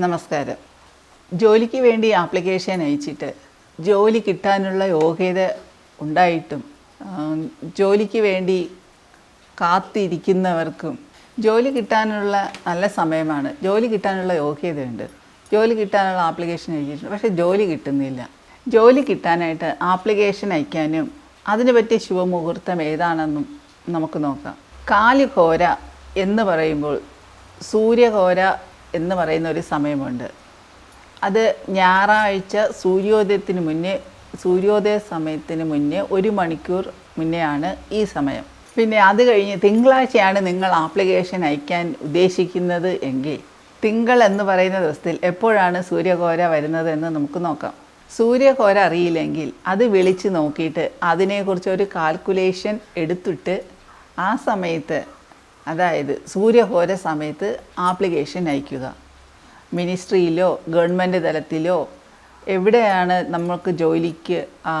നമസ്കാരം. ജോലിക്ക് വേണ്ടി ആപ്ലിക്കേഷൻ അയച്ചിട്ട് ജോലി കിട്ടാനുള്ള യോഗ്യത ഉണ്ടായിട്ടും ജോലിക്ക് വേണ്ടി കാത്തിരിക്കുന്നവർക്കും ജോലി കിട്ടാനുള്ള നല്ല സമയമാണ്. ജോലി കിട്ടാനുള്ള യോഗ്യതയുണ്ട്. ജോലി കിട്ടാനുള്ള ആപ്ലിക്കേഷൻ അയച്ചിട്ടുണ്ട്. പക്ഷേ ജോലി കിട്ടുന്നില്ല. ജോലി കിട്ടാനായിട്ട് ആപ്ലിക്കേഷൻ അയക്കാനും അതിന് പറ്റിയ ശുഭമുഹൂർത്തം ഏതാണെന്നും നമുക്ക് നോക്കാം. കാലിഘോര എന്ന് പറയുമ്പോൾ സൂര്യഘോര എന്ന് പറയുന്ന ഒരു സമയമുണ്ട്. അത് ഞായറാഴ്ച സൂര്യോദയത്തിന് മുന്നേ സൂര്യോദയ സമയത്തിന് മുന്നേ ഒരു മണിക്കൂർ മുന്നെയാണ് ഈ സമയം. പിന്നെ അത് കഴിഞ്ഞ് തിങ്കളാഴ്ചയാണ് നിങ്ങൾ ആപ്ലിക്കേഷൻ അയക്കാൻ ഉദ്ദേശിക്കുന്നത് എങ്കിൽ തിങ്കൾ എന്ന് പറയുന്ന ദിവസത്തിൽ എപ്പോഴാണ് സൂര്യഘോര വരുന്നത് എന്ന് നമുക്ക് നോക്കാം. സൂര്യഘോര അറിയില്ലെങ്കിൽ അത് വിളിച്ച് നോക്കിയിട്ട് അതിനെക്കുറിച്ച് ഒരു കാൽക്കുലേഷൻ എടുത്തിട്ട് ആ സമയത്ത് അതായത് സൂര്യഹോര സമയത്ത് ആപ്ലിക്കേഷൻ അയക്കുക. മിനിസ്ട്രിയിലോ ഗവൺമെന്റ് തലത്തിലോ എവിടെയാണ് നമ്മൾക്ക് ജോലിക്ക്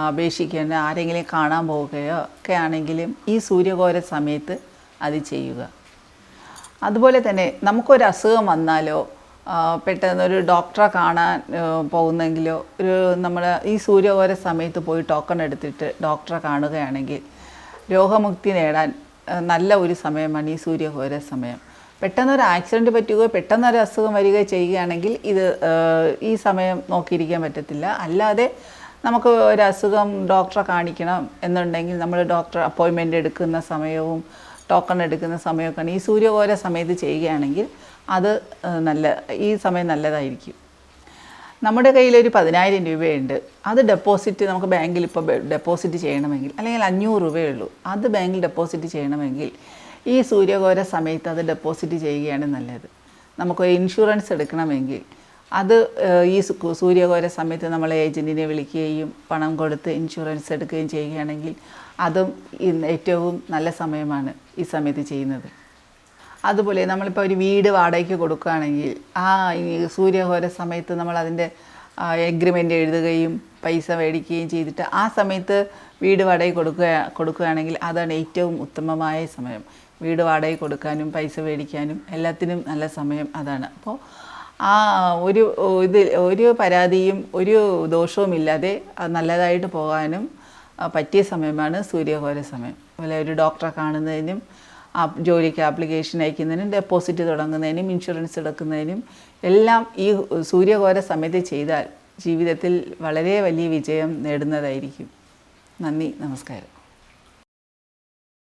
അപേക്ഷിക്കേണ്ട ആരെങ്കിലും കാണാൻ പോവുകയോ ഒക്കെ ആണെങ്കിലും ഈ സൂര്യഘോര സമയത്ത് അത് ചെയ്യുക. അതുപോലെ തന്നെ നമുക്കൊരു അസുഖം വന്നാലോ പെട്ടെന്ന് ഒരു ഡോക്ടറെ കാണാൻ പോകുന്നെങ്കിലോ ഒരു നമ്മൾ ഈ സൂര്യഘോര സമയത്ത് പോയി ടോക്കൺ എടുത്തിട്ട് ഡോക്ടറെ കാണുകയാണെങ്കിൽ രോഗമുക്തി നേടാൻ നല്ല ഒരു സമയമാണ് ഈ സൂര്യഘോര സമയം. പെട്ടെന്ന് ഒരു ആക്സിഡന്റ് പറ്റുകയോ പെട്ടെന്ന് ഒരു അസുഖം വരികയോ ചെയ്യുകയാണെങ്കിൽ ഇത് ഈ സമയം നോക്കിയിരിക്കാൻ പറ്റത്തില്ല. അല്ലാതെ നമുക്ക് ഒരു അസുഖം ഡോക്ടറെ കാണിക്കണം എന്നുണ്ടെങ്കിൽ നമ്മൾ ഡോക്ടർ അപ്പോയിൻമെന്റ് എടുക്കുന്ന സമയവും ടോക്കൺ എടുക്കുന്ന സമയമൊക്കെയാണ്. ഈ സൂര്യഘോര സമയത്ത് ചെയ്യുകയാണെങ്കിൽ അത് നല്ല ഈ സമയം നല്ലതായിരിക്കും. നമ്മുടെ കയ്യിൽ ഒരു പതിനായിരം രൂപയുണ്ട്. അത് ഡെപ്പോസിറ്റ് നമുക്ക് ബാങ്കിൽ ഇപ്പോൾ ഡെപ്പോസിറ്റ് ചെയ്യണമെങ്കിൽ അല്ലെങ്കിൽ അഞ്ഞൂറ് രൂപയേ ഉള്ളൂ അത് ബാങ്കിൽ ഡെപ്പോസിറ്റ് ചെയ്യണമെങ്കിൽ ഈ സൂര്യഘോര സമയത്ത് അത് ഡെപ്പോസിറ്റ് ചെയ്യുകയാണ് നല്ലത്. നമുക്കൊരു ഇൻഷുറൻസ് എടുക്കണമെങ്കിൽ അത് ഈ സൂര്യഘോര സമയത്ത് നമ്മൾ ഏജന്റിനെ വിളിക്കുകയും പണം കൊടുത്ത് ഇൻഷുറൻസ് എടുക്കുകയും ചെയ്യുകയാണെങ്കിൽ അതും ഏറ്റവും നല്ല സമയമാണ് ഈ സമയത്ത് ചെയ്യുന്നത്. അതുപോലെ നമ്മളിപ്പോൾ ഒരു വീട് വാടകയ്ക്ക് കൊടുക്കുകയാണെങ്കിൽ ആ ഈ സൂര്യഘോര സമയത്ത് നമ്മൾ അതിന്റെ എഗ്രിമെന്റ് എഴുതുകയും പൈസ മേടിക്കുകയും ചെയ്തിട്ട് ആ സമയത്ത് വീട് വാടകയ്ക്ക് കൊടുക്കുക കൊടുക്കുകയാണെങ്കിൽ അതാണ് ഏറ്റവും ഉത്തമമായ സമയം. വീട് വാടകയ്ക്ക് കൊടുക്കാനും പൈസ മേടിക്കാനും എല്ലാത്തിനും നല്ല സമയം അതാണ്. അപ്പോൾ ആ ഒരു ഇത് ഒരു പരാതിയും ഒരു ദോഷവും ഇല്ലാതെ നല്ലതായിട്ട് പോകാനും പറ്റിയ സമയമാണ് സൂര്യഘോര സമയം. അതുപോലെ ഒരു ഡോക്ടറെ കാണുന്നതിനും ജോലിക്ക് ആപ്ലിക്കേഷൻ അയക്കുന്നതിനും ഡെപ്പോസിറ്റ് തുടങ്ങുന്നതിനും ഇൻഷുറൻസ് എടുക്കുന്നതിനും എല്ലാം ഈ സൂര്യഘോര സമയത്ത് ചെയ്താൽ ജീവിതത്തിൽ വളരെ വലിയ വിജയം നേടുന്നതായിരിക്കും. നന്ദി നമസ്കാരം.